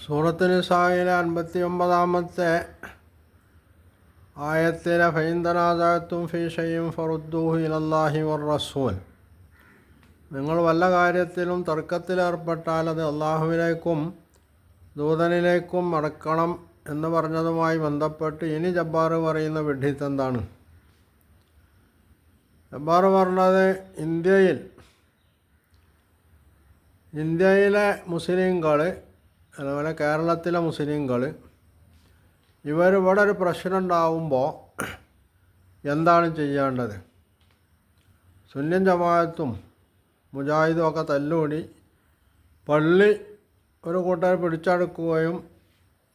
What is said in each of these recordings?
സൂറത്ത് സായിലെ അൻപത്തി ഒമ്പതാമത്തെ ആയത്തിലെ ഫൈന്ദനാദായത്തും ഫീഷയും ഫറുദ്ദൂഹു ഇലല്ലാഹി വർ റസൂൽ. നിങ്ങൾ വല്ല കാര്യത്തിലും തർക്കത്തിലേർപ്പെട്ടാൽ അത് അള്ളാഹുവിലേക്കും ദൂതനിലേക്കും മടക്കണം എന്ന് പറഞ്ഞതുമായി ബന്ധപ്പെട്ട് ഇനി ജബ്ബാർ പറയുന്ന വിഡ്ഢിത്തെന്താണ് ജബ്ബാർ പറഞ്ഞത് ഇന്ത്യയിൽ ഇന്ത്യയിലെ മുസ്ലിങ്ങൾ അതുപോലെ കേരളത്തിലെ മുസ്ലിങ്ങൾ ഇവർ ഇവിടെ ഒരു പ്രശ്നം ഉണ്ടാവുമ്പോൾ എന്താണ് ചെയ്യേണ്ടത്? സുന്യൻ ജമാഅത്തും മുജാഹിദും ഒക്കെ തല്ലുകൂടി പള്ളി ഒരു കൂട്ടർ പിടിച്ചെടുക്കുകയും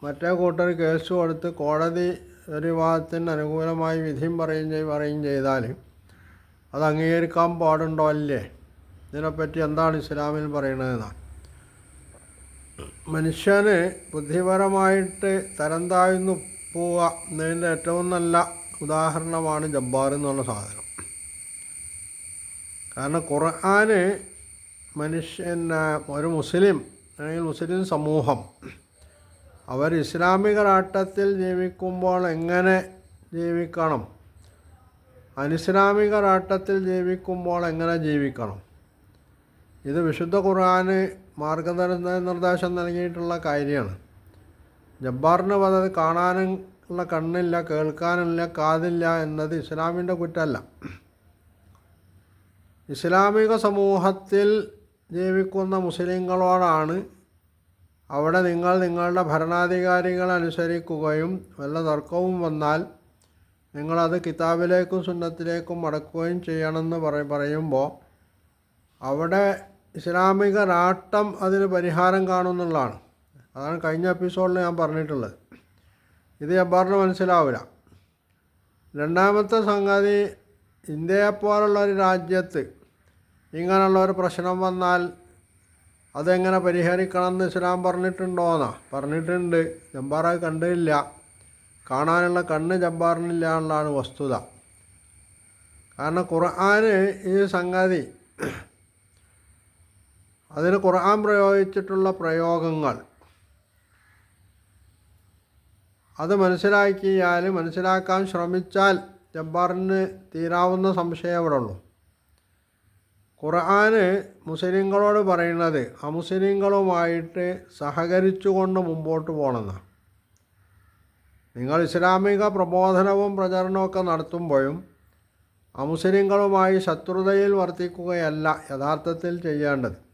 മറ്റേ കൂട്ടർ കേസ് കൊടുത്ത് കോടതി ഒരു വിവാദത്തിന് അനുകൂലമായി വിധിയും പറയും ചെയ്യും പറയും ചെയ്താൽ അത് അംഗീകരിക്കാൻ പാടുണ്ടോ അല്ലേ? ഇതിനെപ്പറ്റി എന്താണ് ഇസ്ലാമിൽ പറയുന്നതെന്നാണ് മനുഷ്യന് ബുദ്ധിപരമായിട്ട് തരം താഴ്ന്നു പോവുക എന്നതിന്റെ ഏറ്റവും നല്ല ഉദാഹരണമാണ് ജബ്ബാർ എന്ന് പറഞ്ഞ സാധനം. കാരണം ഖുർആന് മനുഷ്യൻ ഒരു മുസ്ലിം അല്ലെങ്കിൽ മുസ്ലിം സമൂഹം അവർ ഇസ്ലാമിക രാട്ടത്തിൽ ജീവിക്കുമ്പോൾ എങ്ങനെ ജീവിക്കണം? അനിസ്ലാമിക രാട്ടത്തിൽ ജീവിക്കുമ്പോൾ എങ്ങനെ ജീവിക്കണം? ഇത് വിശുദ്ധ ഖുർആന് മാർഗദർശന നിർദ്ദേശം നൽകിയിട്ടുള്ള കാര്യമാണ്. ജബ്ബാറിന് പതത് കാണാനും ഉള്ള കണ്ണില്ല കേൾക്കാനില്ല കാതില്ല എന്നത് ഇസ്ലാമിന്റെ കുറ്റമല്ല. ഇസ്ലാമിക സമൂഹത്തിൽ ജീവിക്കുന്ന മുസ്ലിങ്ങളോടാണ് അവിടെ നിങ്ങൾ നിങ്ങളുടെ ഭരണാധികാരികളെ അനുസരിക്കുകയും വല്ല തർക്കവും വന്നാൽ നിങ്ങളത് കിതാബിലേക്കും സുന്നത്തിലേക്കും മടക്കുകയും ചെയ്യണമെന്ന് പറ പറയുമ്പോൾ അവിടെ ഇസ്ലാമിക രാട്ടം അതിന് പരിഹാരം കാണുമെന്നുള്ളതാണ്. അതാണ് കഴിഞ്ഞ എപ്പിസോഡിൽ ഞാൻ പറഞ്ഞിട്ടുള്ളത്. ഇത് ജബ്ബാറിന് മനസ്സിലാവില്ല. രണ്ടാമത്തെ സംഗതി ഇന്ത്യയെപ്പോലുള്ള ഒരു രാജ്യത്ത് ഇങ്ങനെയുള്ള ഒരു പ്രശ്നം വന്നാൽ അതെങ്ങനെ പരിഹരിക്കണം എന്ന് ഇസ്ലാം പറഞ്ഞിട്ടുണ്ടോന്നാ? പറഞ്ഞിട്ടുണ്ട്. അത് കണ്ടില്ല കാണാനുള്ള കണ്ണ് ജബ്ബാറിനില്ല എന്നുള്ളതാണ് വസ്തുത. കാരണം ഖുർആാന് ഈ സംഗതി അതിന് ഖുർആൻ പ്രയോഗിച്ചിട്ടുള്ള പ്രയോഗങ്ങൾ. അത് മനസ്സിലാക്കിയാൽ മനസ്സിലാക്കാൻ ശ്രമിച്ചാൽ ജബ്ബാറിന് തീരാവുന്ന സംശയം അവിടെ ഉള്ളൂ. ഖുർആന് മുസ്ലിങ്ങളോട് പറയുന്നത് അമുസ്ലിങ്ങളുമായിട്ട് സഹകരിച്ചുകൊണ്ട് മുമ്പോട്ട് പോകണമെന്നാണ് നിങ്ങൾ ഇസ്ലാമിക പ്രബോധനവും പ്രചരണമൊക്കെ നടത്തുമ്പോഴും അമുസ്ലിങ്ങളുമായി ശത്രുതയിൽ വർത്തിക്കുകയല്ല യഥാർത്ഥത്തിൽ ചെയ്യേണ്ടത്.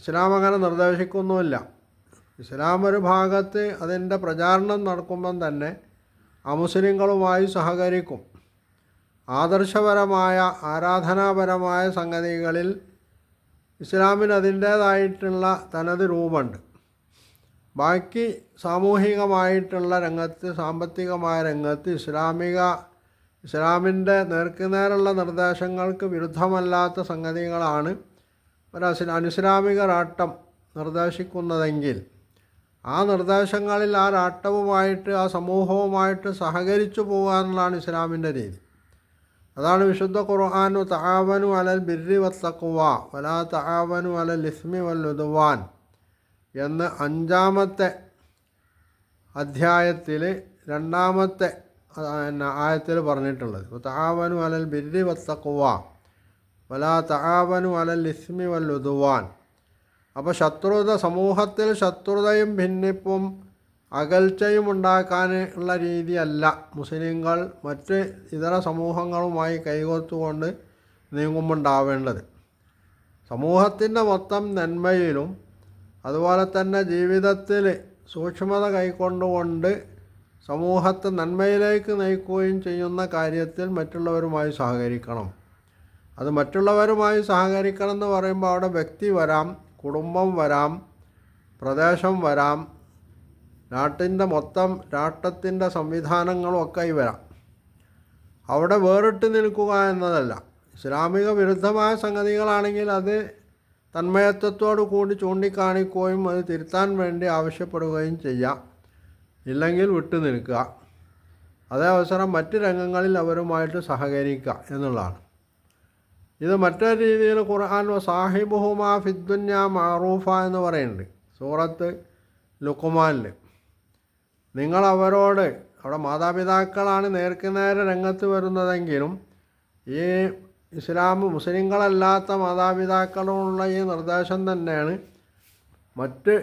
ഇസ്ലാം അങ്ങനെ നിർദ്ദേശിക്കുന്നുമില്ല. ഇസ്ലാം ഒരു ഭാഗത്ത് അതിന്റെ പ്രചാരണം നടക്കുമ്പം തന്നെ അമുസ്ലിങ്ങളുമായി സഹകരിക്കും. ആദർശപരമായ ആരാധനാപരമായ സംഗതികളിൽ ഇസ്ലാമിന് അതിന്റേതായിട്ടുള്ള തനത് രൂപമുണ്ട്. ബാക്കി സാമൂഹികമായിട്ടുള്ള രംഗത്ത് സാമ്പത്തികമായ രംഗത്ത് ഇസ്ലാമിക ഇസ്ലാമിന്റെ നേർക്കുനേരുള്ള നിർദ്ദേശങ്ങൾക്ക് വിരുദ്ധമല്ലാത്ത സംഗതികളാണ് ഒരു അനുസ്ലാമിക റാട്ടം നിർദ്ദേശിക്കുന്നതെങ്കിൽ ആ നിർദ്ദേശങ്ങളിൽ ആ രാട്ടവുമായിട്ട് ആ സമൂഹവുമായിട്ട് സഹകരിച്ചു പോകാനുള്ളതാണ് ഇസ്ലാമിന്റെ രീതി. അതാണ് വിശുദ്ധ ഖുർആാനു താവനു അലൽ ബിർരി വത്തക്കുവ വലാ താവനു അലൽ ഇസ്മി വല്ലുദുവാൻ എന്ന് അഞ്ചാമത്തെ അധ്യായത്തിൽ രണ്ടാമത്തെ ആയത്തിൽ പറഞ്ഞിട്ടുള്ളത്. താവനു അലൽ ബിർരി വത്തക്കുവ വലാ തആവനു അലൽ ഇസ്മി വല്ലുദുവാൻ അപ്പോൾ ശത്രുത സമൂഹത്തിൽ ശത്രുതയും ഭിന്നിപ്പും അകൽച്ചയും ഉണ്ടാക്കാനുള്ള രീതിയല്ല. മുസ്ലിങ്ങൾ മറ്റ് ഇതര സമൂഹങ്ങളുമായി കൈകോർത്തുകൊണ്ട് നീങ്ങുമുണ്ടാവേണ്ടത് സമൂഹത്തിന്റെ മൊത്തം നന്മയിലും അതുപോലെ തന്നെ ജീവിതത്തിൽ സൂക്ഷ്മത കൈക്കൊണ്ടുകൊണ്ട് സമൂഹത്തെ നന്മയിലേക്ക് നയിക്കുകയും ചെയ്യുന്ന കാര്യത്തിൽ മറ്റുള്ളവരുമായി സഹകരിക്കണം. അത് മറ്റുള്ളവരുമായി സഹകരിക്കണം എന്ന് പറയുമ്പോൾ അവിടെ വ്യക്തി വരാം കുടുംബം വരാം പ്രദേശം വരാം നാട്ടിന്റെ മൊത്തം രാഷ്ട്രത്തിന്റെ സംവിധാനങ്ങളും ഒക്കെ വരാം അവിടെ വേറിട്ട് നിൽക്കുക എന്നതല്ല. ഇസ്ലാമിക വിരുദ്ധമായ സംഗതികളാണെങ്കിൽ അത് തന്മയത്വത്തോടു കൂടി ചൂണ്ടിക്കാണിക്കുകയും അത് തിരുത്താൻ വേണ്ടി ആവശ്യപ്പെടുകയും ചെയ്യാം. ഇല്ലെങ്കിൽ വിട്ടു നിൽക്കുക അതേ അവസരം മറ്റ് രംഗങ്ങളിൽ അവരുമായിട്ട് സഹകരിക്കുക എന്നുള്ളതാണ്. ഇത് മറ്റൊരു രീതിയിൽ ഖുർആൻ സാഹിബുഹുമാ ഫിദ്ദുന്യ മാറൂഫ എന്ന് പറയുന്നുണ്ട്. സൂറത്ത് ലുക്കുമാനിൽ നിങ്ങൾ അവരോട് അവിടെ മാതാപിതാക്കളാണ് നേർക്ക് നേരെ രംഗത്ത് വരുന്നതെങ്കിലും ഈ ഇസ്ലാം മുസ്ലിങ്ങളല്ലാത്ത മാതാപിതാക്കളോടുള്ള ഈ നിർദ്ദേശം തന്നെയാണ് മറ്റ്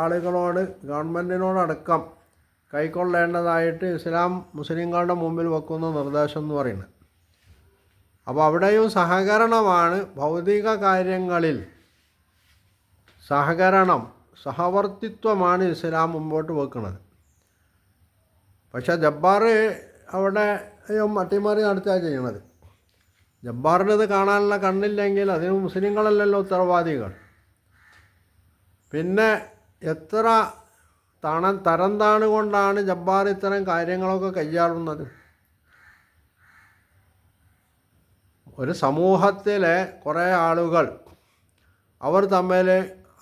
ആളുകളോട് ഗവൺമെന്റിനോടടക്കം കൈക്കൊള്ളേണ്ടതായിട്ട് ഇസ്ലാം മുസ്ലിങ്ങളുടെ മുമ്പിൽ വെക്കുന്ന നിർദ്ദേശം എന്ന് പറയുന്നത്. അപ്പോൾ അവിടെയും സഹകരണമാണ് ഭൗതിക കാര്യങ്ങളിൽ. സഹകരണം സഹവർത്തിത്വമാണ് ഇസ്ലാം മുമ്പോട്ട് വെക്കുന്നത്. പക്ഷേ ജബ്ബാർ അവിടെ അട്ടിമറി നടത്തുക ചെയ്യണത്. ജബ്ബാറിനത് കാണാനുള്ള കണ്ണില്ലെങ്കിൽ അതിന് മുസ്ലിങ്ങളല്ലല്ലോ ഉത്തരവാദികൾ. പിന്നെ എത്ര തണ തരം താണുകൊണ്ടാണ് ജബ്ബാർ ഇത്തരം കാര്യങ്ങളൊക്കെ കൈയാളുന്നത്? ഒരു സമൂഹത്തിലെ കുറേ ആളുകൾ അവർ തമ്മിൽ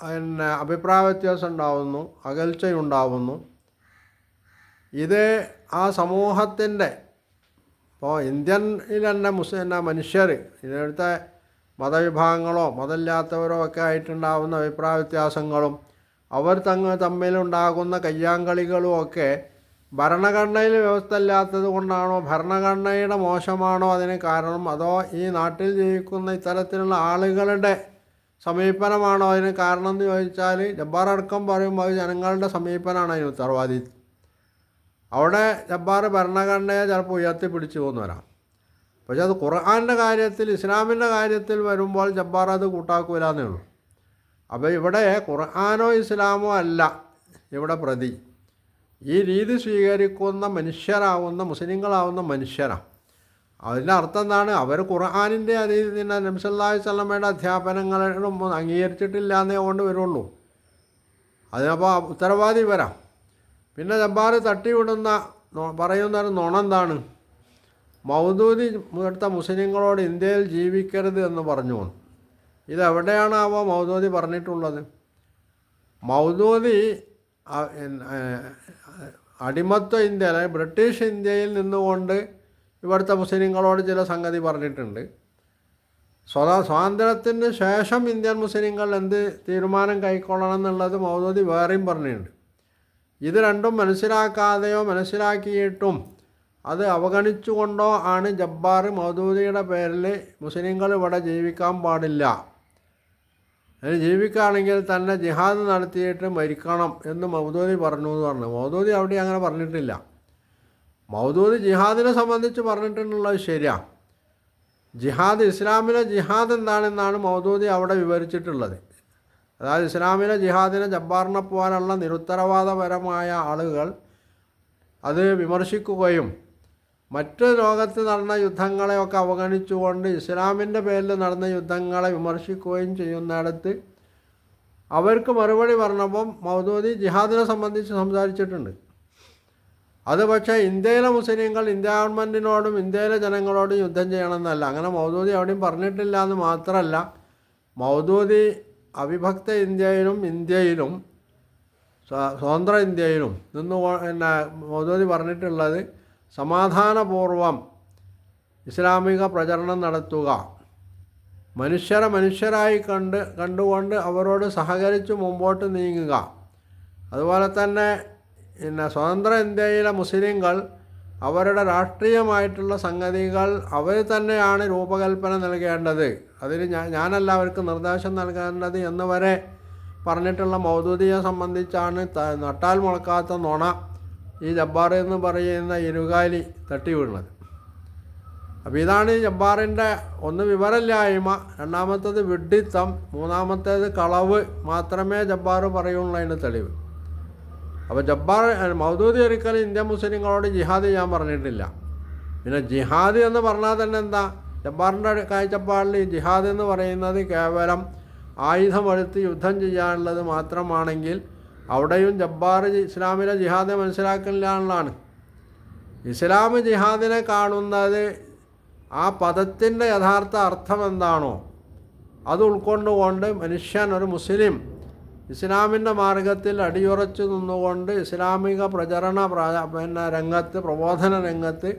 പിന്നെ അഭിപ്രായ വ്യത്യാസം ഉണ്ടാവുന്നു അകൽച്ചയുണ്ടാവുന്നു. ഇത് ആ സമൂഹത്തിന്റെ ഇപ്പോൾ ഇന്ത്യനിൽ തന്നെ മുസ്ലിം മനുഷ്യർ ഇവിടുത്തെ മതവിഭാഗങ്ങളോ മതമില്ലാത്തവരോ ഒക്കെ ആയിട്ടുണ്ടാകുന്ന അഭിപ്രായ വ്യത്യാസങ്ങളും അവർ തങ്ങൾ തമ്മിലുണ്ടാകുന്ന കയ്യാങ്കളികളും ഒക്കെ ഭരണഘടനയിൽ വ്യവസ്ഥ ഇല്ലാത്തത് കൊണ്ടാണോ ഭരണഘടനയുടെ മോശമാണോ അതിന് കാരണം? അതോ ഈ നാട്ടിൽ ജീവിക്കുന്ന ഇത്തരത്തിലുള്ള ആളുകളുടെ സമീപനമാണോ അതിന് കാരണം എന്ന് ചോദിച്ചാൽ ജബ്ബാർ അടക്കം പറയുമ്പോൾ ജനങ്ങളുടെ സമീപനമാണ് അതിന് ഉത്തരവാദി. അവിടെ ജബ്ബാർ ഭരണഘടനയെ ചിലപ്പോൾ ഉയർത്തി പിടിച്ചു പോകുന്നു വരാം പക്ഷെ അത് ഖുർആാന്റെ കാര്യത്തിൽ ഇസ്ലാമിന്റെ കാര്യത്തിൽ വരുമ്പോൾ ജബ്ബാർ അത് കൂട്ടാക്കൂലെന്നേ ഉള്ളൂ. അപ്പോൾ ഇവിടെ ഖുർആാനോ ഇസ്ലാമോ അല്ല ഇവിടെ പ്രതി. ഈ രീതി സ്വീകരിക്കുന്ന മനുഷ്യരാവുന്ന മുസ്ലിങ്ങളാവുന്ന മനുഷ്യരാണ് അതിന്റെ അർത്ഥം എന്താണ്? അവർ ഖുർആാനിന്റെ അതീതിന്റെ നംസല്ലാഹി സ്വലമയുടെ അധ്യാപനങ്ങളും അംഗീകരിച്ചിട്ടില്ല എന്നേ കൊണ്ട് വരുള്ളൂ. അതിനപ്പോൾ ഉത്തരവാദി വരാം പിന്നെ ജബ്ബാർ തട്ടിവിടുന്ന പറയുന്ന ഒരു നുണ എന്താണ്? മൗദൂദി എടുത്ത മുസ്ലിങ്ങളോട് ഇന്ത്യയിൽ ജീവിക്കരുത് എന്ന് പറഞ്ഞു ഇതെവിടെയാണാവോ മൗദൂദി പറഞ്ഞിട്ടുള്ളത്? മൗദൂദി അടിമത്വ ഇന്ത്യ അല്ലെങ്കിൽ ബ്രിട്ടീഷ് ഇന്ത്യയിൽ നിന്നുകൊണ്ട് ഇവിടുത്തെ മുസ്ലിങ്ങളോട് ചില സംഗതി പറഞ്ഞിട്ടുണ്ട്. സ്വതാ സ്വാതന്ത്ര്യത്തിന് ശേഷം ഇന്ത്യൻ മുസ്ലിങ്ങൾ എന്ത് തീരുമാനം കൈക്കൊള്ളണം എന്നുള്ളത് മൗദൂദി വേറെയും പറഞ്ഞിട്ടുണ്ട്. ഇത് രണ്ടും മനസ്സിലാക്കാതെയോ മനസ്സിലാക്കിയിട്ടും അത് അവഗണിച്ചുകൊണ്ടോ ആണ് ജബ്ബാർ മൗദൂദിയുടെ പേരിൽ മുസ്ലിങ്ങൾ ഇവിടെ ജീവിക്കാൻ പാടില്ല. അതിന് ജീവിക്കുകയാണെങ്കിൽ തന്നെ ജിഹാദ് നടത്തിയിട്ട് മരിക്കണം എന്ന് മൗദൂദി പറഞ്ഞു എന്ന് പറഞ്ഞു. മൗദൂദി അവിടെ അങ്ങനെ പറഞ്ഞിട്ടില്ല. മൗദൂദി ജിഹാദിനെ സംബന്ധിച്ച് പറഞ്ഞിട്ടുള്ളത് ശരിയാണ് ജിഹാദ് ഇസ്ലാമിലെ ജിഹാദ് എന്താണെന്നാണ് മൗദൂദി അവിടെ വിവരിച്ചിട്ടുള്ളത്. അതായത് ഇസ്ലാമിലെ ജിഹാദിനെ ജബ്ബാറിനെ പോലുള്ള നിരുത്തരവാദപരമായ ആളുകൾ അത് വിമർശിക്കുകയും മറ്റ് ലോകത്ത് നടന്ന യുദ്ധങ്ങളെയൊക്കെ അവഗണിച്ചുകൊണ്ട് ഇസ്ലാമിന്റെ പേരിൽ നടന്ന യുദ്ധങ്ങളെ വിമർശിക്കുകയും ചെയ്യുന്നിടത്ത് അവർക്ക് മറുപടി പറഞ്ഞപ്പം മൗദൂദി ജിഹാദിനെ സംബന്ധിച്ച് സംസാരിച്ചിട്ടുണ്ട്. അത് പക്ഷേ ഇന്ത്യയിലെ മുസ്ലിങ്ങൾ ഇന്ത്യ ഗവൺമെന്റിനോടും ഇന്ത്യയിലെ ജനങ്ങളോടും യുദ്ധം ചെയ്യണമെന്നല്ല. അങ്ങനെ മൗദൂദി എവിടെയും പറഞ്ഞിട്ടില്ല എന്ന് മാത്രമല്ല മൗദൂദി അവിഭക്ത ഇന്ത്യയിലും ഇന്ത്യയിലും സ്വതന്ത്ര ഇന്ത്യയിലും നിന്ന് പിന്നെ മൗദൂദി പറഞ്ഞിട്ടുള്ളത് സമാധാനപൂർവം ഇസ്ലാമിക പ്രചരണം നടത്തുക. മനുഷ്യരെ മനുഷ്യരായി കണ്ട് കണ്ടുകൊണ്ട് അവരോട് സഹകരിച്ച് മുമ്പോട്ട് നീങ്ങുക. അതുപോലെ തന്നെ പിന്നെ സ്വതന്ത്ര ഇന്ത്യയിലെ മുസ്ലിങ്ങൾ അവരുടെ രാഷ്ട്രീയമായിട്ടുള്ള സംഗതികൾ അവർ തന്നെയാണ് രൂപകൽപ്പന നൽകേണ്ടത്. അതിന് ഞാൻ ഞാനല്ല അവർക്ക് നിർദ്ദേശം നൽകേണ്ടത് എന്ന് വരെ പറഞ്ഞിട്ടുള്ള മൗദൂദിയെ സംബന്ധിച്ചാണ്. നട്ടാൽ മുളക്കാത്ത നുണ. ഈ ജബ്ബാർ എന്ന് പറയുന്ന ഇരുകാലി തട്ടി വീണത് അപ്പോൾ ഇതാണ് ജബ്ബാറിന്റെ ഒന്ന് വിവരമില്ലായ്മ രണ്ടാമത്തേത് വിഡ്ഢിത്തം മൂന്നാമത്തേത് കളവ് മാത്രമേ ജബ്ബാർ പറയുള്ളൂ അതിന്റെ തെളിവ്. അപ്പോൾ ജബ്ബാർ മൗദൂദി ഒരിക്കലും ഇന്ത്യ മുസ്ലിങ്ങളോട് ജിഹാദ് ചെയ്യാൻ പറഞ്ഞിട്ടില്ല. പിന്നെ ജിഹാദ് എന്ന് പറഞ്ഞാൽ തന്നെ എന്താ? ജബ്ബാറിന്റെ കാഴ്ചപ്പാടിൽ ജിഹാദ് എന്ന് പറയുന്നത് കേവലം ആയുധമെടുത്ത് യുദ്ധം ചെയ്യാനുള്ളത് മാത്രമാണെങ്കിൽ അവിടെയും ജബ്ബാർ ഇസ്ലാമിലെ ജിഹാദെ മനസ്സിലാക്കില്ല എന്നുള്ളതാണ് ഇസ്ലാം ജിഹാദിനെ കാണുന്നത് ആ പദത്തിന്റെ യഥാർത്ഥ അർത്ഥം എന്താണോ അത് ഉൾക്കൊണ്ടുകൊണ്ട് മനുഷ്യൻ ഒരു മുസ്ലിം ഇസ്ലാമിന്റെ മാർഗത്തിൽ അടിയുറച്ചു നിന്നുകൊണ്ട് ഇസ്ലാമിക പ്രചരണ പിന്നെ രംഗത്ത് പ്രബോധന രംഗത്ത്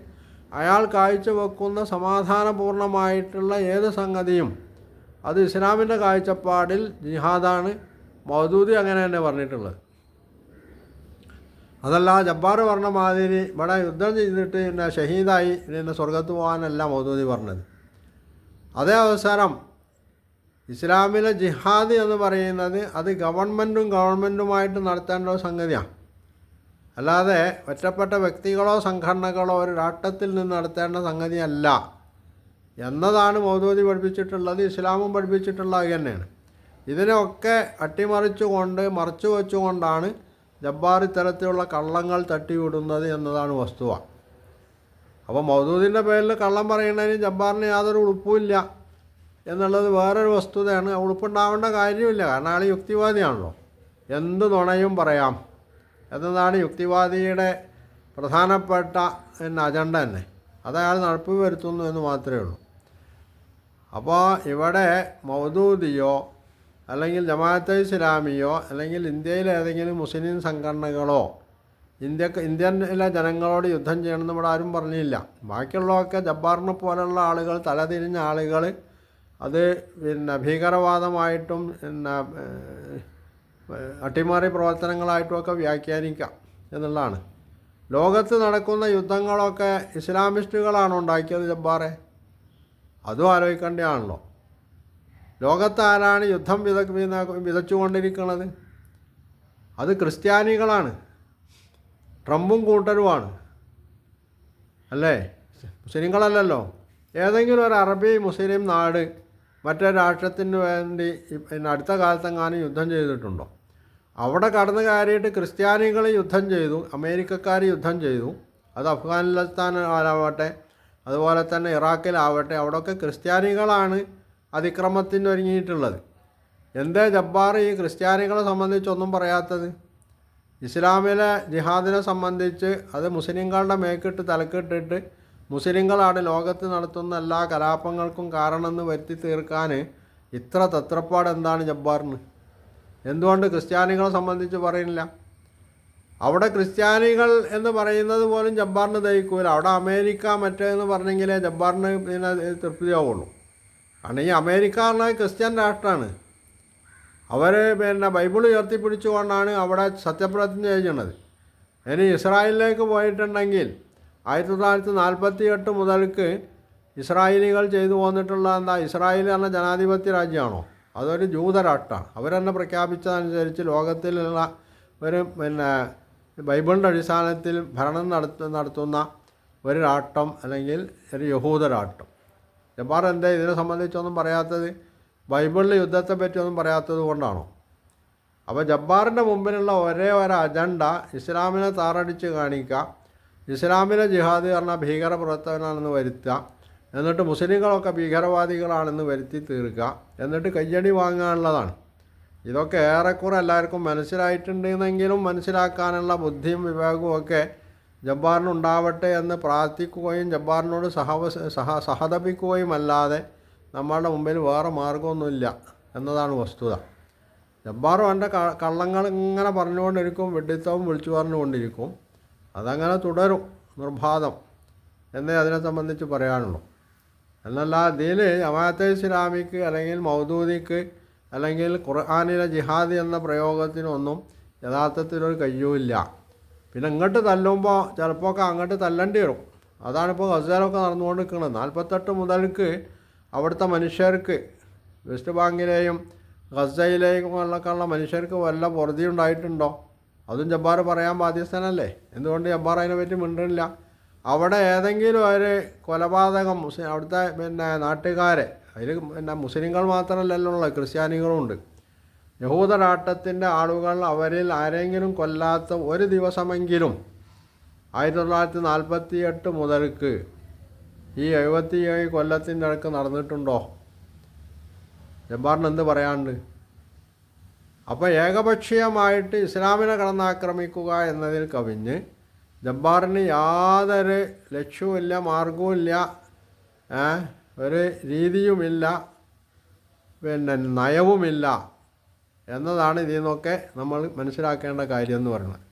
അയാൾ കാഴ്ചവെക്കുന്ന സമാധാനപൂർണമായിട്ടുള്ള ഏത് സംഗതിയും അത് ഇസ്ലാമിന്റെ കാഴ്ചപ്പാടിൽ ജിഹാദാണ്. മൗദൂദി അങ്ങനെ തന്നെ പറഞ്ഞിട്ടുള്ളത്. അതല്ല ജബ്ബാർ പറഞ്ഞ മാതിരി ഇവിടെ യുദ്ധം ചെയ്തിട്ട് പിന്നെ ഷഹീദായി പിന്നെ സ്വർഗത്ത് പോകാനല്ല മൗദൂദി പറഞ്ഞത്. അതേ അവസരം ഇസ്ലാമിലെ ജിഹാദ് എന്ന് പറയുന്നത് അത് ഗവൺമെന്റും ഗവൺമെന്റുമായിട്ട് നടത്തേണ്ട ഒരു സംഗതിയാണ്. അല്ലാതെ ഒറ്റപ്പെട്ട വ്യക്തികളോ സംഘടനകളോ ഒരു രാഷ്ട്രത്തിൽ നിന്ന് നടത്തേണ്ട സംഗതിയല്ല. എന്നതാണ് മൗദൂദി പഠിപ്പിച്ചിട്ടുള്ളത് ഇസ്ലാമും പഠിപ്പിച്ചിട്ടുള്ളത് തന്നെയാണ്. ഇതിനെയൊക്കെ അട്ടിമറിച്ചുകൊണ്ട് മറച്ചു വെച്ചുകൊണ്ടാണ് ജബ്ബാർ ഇത്തരത്തിലുള്ള കള്ളങ്ങൾ തട്ടിവിടുന്നത് എന്നതാണ് വസ്തുവ. അപ്പോൾ മൗദൂദിന്റെ പേരിൽ കള്ളം പറയുന്നതിന് ജബ്ബാറിന് യാതൊരു ഉളുപ്പുമില്ല എന്നുള്ളത് വേറൊരു വസ്തുതയാണ്. ഉളുപ്പുണ്ടാവേണ്ട കാര്യമില്ല. കാരണം ആൾ യുക്തിവാദിയാണല്ലോ. എന്ത് നുണയും പറയാം. എന്നതാണ് യുക്തിവാദിയുടെ പ്രധാനപ്പെട്ട അജണ്ട തന്നെ. അത് അയാൾ നടപ്പ് വരുത്തുന്നു എന്ന് മാത്രമേ ഉള്ളൂ. അപ്പോൾ ഇവിടെ മൗദൂദിയോ അല്ലെങ്കിൽ ജമാഅത്തെ ഇസ്ലാമിയോ അല്ലെങ്കിൽ ഇന്ത്യയിലെ ഏതെങ്കിലും മുസ്ലിം സംഘടനകളോ ഇന്ത്യയ്ക്ക് ഇന്ത്യയിലെ ജനങ്ങളോട് യുദ്ധം ചെയ്യണമെന്ന് ഇവിടെ ആരും പറഞ്ഞില്ല. ബാക്കിയുള്ളതൊക്കെ ജബ്ബാറിനെ പോലുള്ള ആളുകൾ തലതിരിഞ്ഞ ആളുകൾ അത് പിന്നെ ഭീകരവാദമായിട്ടും പിന്നെ അട്ടിമറി പ്രവർത്തനങ്ങളായിട്ടുമൊക്കെ വ്യാഖ്യാനിക്കാം എന്നുള്ളതാണ്. ലോകത്ത് നടക്കുന്ന യുദ്ധങ്ങളൊക്കെ ഇസ്ലാമിസ്റ്റുകളാണ് ഉണ്ടാക്കിയത് ജബ്ബാറെ. അതും ആലോചിക്കേണ്ടതാണല്ലോ. ലോകത്ത് ആരാണ് യുദ്ധം വിത വിത- വിതച്ചുകൊണ്ടിരിക്കുന്നത്? അത് ക്രിസ്ത്യാനികളാണ്. ട്രംപും കൂട്ടരുമാണ്. അല്ലേ? മുസ്ലിങ്ങളല്ലല്ലോ. ഏതെങ്കിലും ഒരു അറബി മുസ്ലിം നാട് മറ്റേ രാഷ്ട്രത്തിന് വേണ്ടി പിന്നെ അടുത്ത കാലത്തെങ്ങാനും യുദ്ധം ചെയ്തിട്ടുണ്ടോ? അവിടെ കടന്നു കയറിയിട്ട് ക്രിസ്ത്യാനികൾ യുദ്ധം ചെയ്തു അമേരിക്കക്കാർ യുദ്ധം ചെയ്തു. അത് അഫ്ഗാനിസ്ഥാനാവട്ടെ അതുപോലെ തന്നെ ഇറാഖിലാവട്ടെ അവിടെയൊക്കെ ക്രിസ്ത്യാനികളാണ് അതിക്രമത്തിന് ഒരുങ്ങിയിട്ടുള്ളത് എന്താ ജബ്ബാർ ഈ ക്രിസ്ത്യാനികളെ സംബന്ധിച്ചൊന്നും പറയാത്തത്? ഇസ്ലാമിലെ ജിഹാദിനെ സംബന്ധിച്ച് അത് മുസ്ലിങ്ങളുടെ മേക്കിട്ട് തലക്കിട്ടിട്ട് മുസ്ലിങ്ങളാണ് ലോകത്ത് നടത്തുന്ന എല്ലാ കലാപങ്ങൾക്കും കാരണമെന്ന് വരുത്തി തീർക്കാൻ ഇത്ര തത്രപ്പാട് എന്താണ് ജബ്ബാറിന്? എന്തുകൊണ്ട് ക്രിസ്ത്യാനികളെ സംബന്ധിച്ച് പറയുന്നില്ല? അവിടെ ക്രിസ്ത്യാനികൾ എന്ന് പറയുന്നത് പോലും ജബ്ബാറിന് ദഹിക്കൂല. അവിടെ അമേരിക്ക മറ്റേന്ന് പറഞ്ഞെങ്കിലേ ജബ്ബാറിന് പിന്നെ തൃപ്തിയാവുള്ളൂ. കാരണം ഈ അമേരിക്ക പറഞ്ഞാൽ ക്രിസ്ത്യൻ രാഷ്ട്രമാണ് അവർ പിന്നെ ബൈബിൾ ഉയർത്തിപ്പിടിച്ചുകൊണ്ടാണ് അവിടെ സത്യപ്രതിജ്ഞ ചെയ്യുന്നത് ഇനി ഇസ്രായേലിലേക്ക് പോയിട്ടുണ്ടെങ്കിൽ ആയിരത്തി തൊള്ളായിരത്തി നാൽപ്പത്തി എട്ട് മുതൽക്ക് ഇസ്രായേലികൾ ചെയ്തു പോന്നിട്ടുള്ള എന്താ ഇസ്രായേൽ എന്ന ജനാധിപത്യ രാജ്യമാണോ? അതൊരു ജൂതരാഷ്ട്രമാണ് അവരെന്നെ പ്രഖ്യാപിച്ചതനുസരിച്ച് ലോകത്തിലുള്ള ഒരു പിന്നെ ബൈബിളിന്റെ അടിസ്ഥാനത്തിൽ ഭരണം നടത്തു നടത്തുന്ന ഒരു രാഷ്ട്രം അല്ലെങ്കിൽ ഒരു യഹൂദ രാഷ്ട്രം. ജബ്ബാർ എന്താ ഇതിനെ സംബന്ധിച്ചൊന്നും പറയാത്തത്? ബൈബിളിൽ യുദ്ധത്തെ പറ്റിയൊന്നും പറയാത്തത് കൊണ്ടാണോ? അപ്പോൾ ജബ്ബാറിന്റെ മുമ്പിലുള്ള ഒരേ ഒരു അജണ്ട ഇസ്ലാമിനെ താറടിച്ച് കാണിക്കുക ഇസ്ലാമിലെ ജിഹാദ് പറഞ്ഞാൽ ഭീകര പ്രവർത്തകനാണെന്ന് വരുത്തുക എന്നിട്ട് മുസ്ലിങ്ങളൊക്കെ ഭീകരവാദികളാണെന്ന് വരുത്തി തീർക്കുക എന്നിട്ട് കയ്യടി വാങ്ങാനുള്ളതാണ്. ഇതൊക്കെ ഏറെക്കുറെ എല്ലാവർക്കും മനസ്സിലായിട്ടുണ്ടെന്നെങ്കിലും മനസ്സിലാക്കാനുള്ള ബുദ്ധിയും വിവേകവും ഒക്കെ ജബ്ബാറിനുണ്ടാവട്ടെ എന്ന് പ്രാർത്ഥിക്കുകയും ജബ്ബാറിനോട് സഹവ സഹ സഹതപിക്കുകയും അല്ലാതെ നമ്മളുടെ മുമ്പിൽ വേറെ മാർഗമൊന്നുമില്ല എന്നതാണ് വസ്തുത. ജബ്ബാറും എന്റെ കള്ളങ്ങൾ ഇങ്ങനെ പറഞ്ഞുകൊണ്ടിരിക്കും വെഡിത്തവും വിളിച്ചു പറഞ്ഞുകൊണ്ടിരിക്കും. അതങ്ങനെ തുടരും നിർബാധം എന്നേ അതിനെ സംബന്ധിച്ച് പറയാനുള്ളൂ. എന്നല്ല ഇതിൽ ജമാഅത്തെ ഇസ്ലാമിക്ക് അല്ലെങ്കിൽ മൗദൂദിക്ക് അല്ലെങ്കിൽ ഖുർആാനിലെ ജിഹാദ് എന്ന പ്രയോഗത്തിനൊന്നും യഥാർത്ഥത്തിലൊരു കഴിയുമില്ല പിന്നെ ഇങ്ങോട്ട് തല്ലുമ്പോൾ ചിലപ്പോൾ ഒക്കെ അങ്ങോട്ട് തല്ലേണ്ടി വരും. അതാണിപ്പോൾ ഗസയിലൊക്കെ നടന്നുകൊണ്ടിരിക്കുന്നത് നാൽപ്പത്തെട്ട് മുതൽക്ക് അവിടുത്തെ മനുഷ്യർക്ക് വെസ്റ്റ് ബാങ്കിലെയും ഗസയിലെയും ഉള്ള മനുഷ്യർക്ക് വല്ല പൊറുതി ഉണ്ടായിട്ടുണ്ടോ? അതും ജബ്ബാർ പറയാൻ ബാധ്യസ്ഥനല്ലേ? എന്തുകൊണ്ട് ജബ്ബാർ അതിനെപ്പറ്റി മിണ്ടില്ല അവിടെ ഏതെങ്കിലും ഒരു കൊലപാതകം മുസ്ലിം അവിടുത്തെ പിന്നെ നാട്ടുകാരെ അതിൽ പിന്നെ മുസ്ലിങ്ങൾ മാത്രമല്ലല്ലോ ഉള്ളത് ക്രിസ്ത്യാനികളും ഉണ്ട്. യഹൂദ രാഷ്ട്രത്തിന്റെ ആളുകൾ അവരിൽ ആരെങ്കിലും കൊല്ലാത്ത ഒരു ദിവസമെങ്കിലും ആയിരത്തി തൊള്ളായിരത്തി നാൽപ്പത്തി എട്ട് മുതൽക്ക് ഈ എഴുപത്തി ഏഴ് കൊല്ലത്തിന്റെ അടുക്ക് നടന്നിട്ടുണ്ടോ? ജബ്ബാറിന് എന്ത് പറയാനുണ്ട്? അപ്പോൾ ഏകപക്ഷീയമായിട്ട് ഇസ്ലാമിനെ കടന്നാക്രമിക്കുക എന്നതിൽ കവിഞ്ഞ് ജബ്ബാറിന് യാതൊരു ലക്ഷ്യവുമില്ല മാർഗവുമില്ല ഒരു രീതിയുമില്ല പിന്നെ നയവുമില്ല. എന്നതാണ് ഇതിൽ നിന്നൊക്കെ നമ്മൾ മനസ്സിലാക്കേണ്ട കാര്യം എന്ന് പറയുന്നത്.